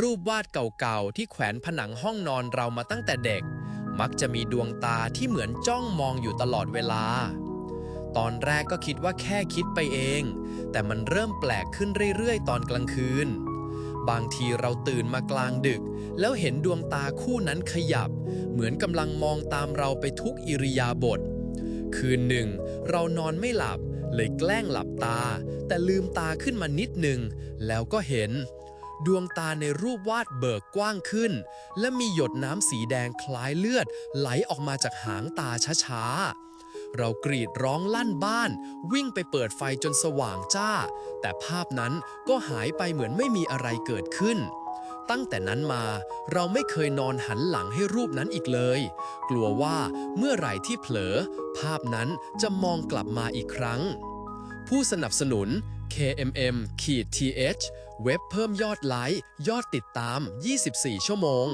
รูปวาดเก่าๆ ที่แขวนผนังห้องนอนเรามาตั้งแต่เด็ก มักจะมีดวงตาที่เหมือนจ้องมองอยู่ตลอดเวลา ตอนแรกก็คิดว่าแค่คิดไปเอง แต่มันเริ่มแปลกขึ้นเรื่อยๆ ตอนกลางคืน บางทีเราตื่นมากลางดึก แล้วเห็นดวงตาคู่นั้นขยับ เหมือนกำลังมองตามเราไปทุกอิริยาบถคืนหนึ่ง เรานอนไม่หลับ เลยแกล้งหลับตา แต่ลืมตาขึ้นมานิดหนึ่งแล้วก็เห็น ดวงตาในรูปวาดเบิกกว้างขึ้น และมีหยดน้ำสีแดงคล้ายเลือด ไหลออกมาจากหางตาช้าๆ เรากรีดร้องลั่นบ้าน วิ่งไปเปิดไฟจนสว่างจ้า แต่ภาพนั้นก็หายไปเหมือนไม่มีอะไรเกิดขึ้นตั้งแต่นั้นมาเราไม่เคยนอนหันหลังให้รูปนั้นอีกเลย กลัวว่าเมื่อไหร่ที่เผลอ ภาพนั้นจะมองกลับมาอีกครั้ง ผู้สนับสนุน KMM ขีด th เว็บเพิ่มยอดไลค์ ยอดติดตาม 24 ชั่วโมง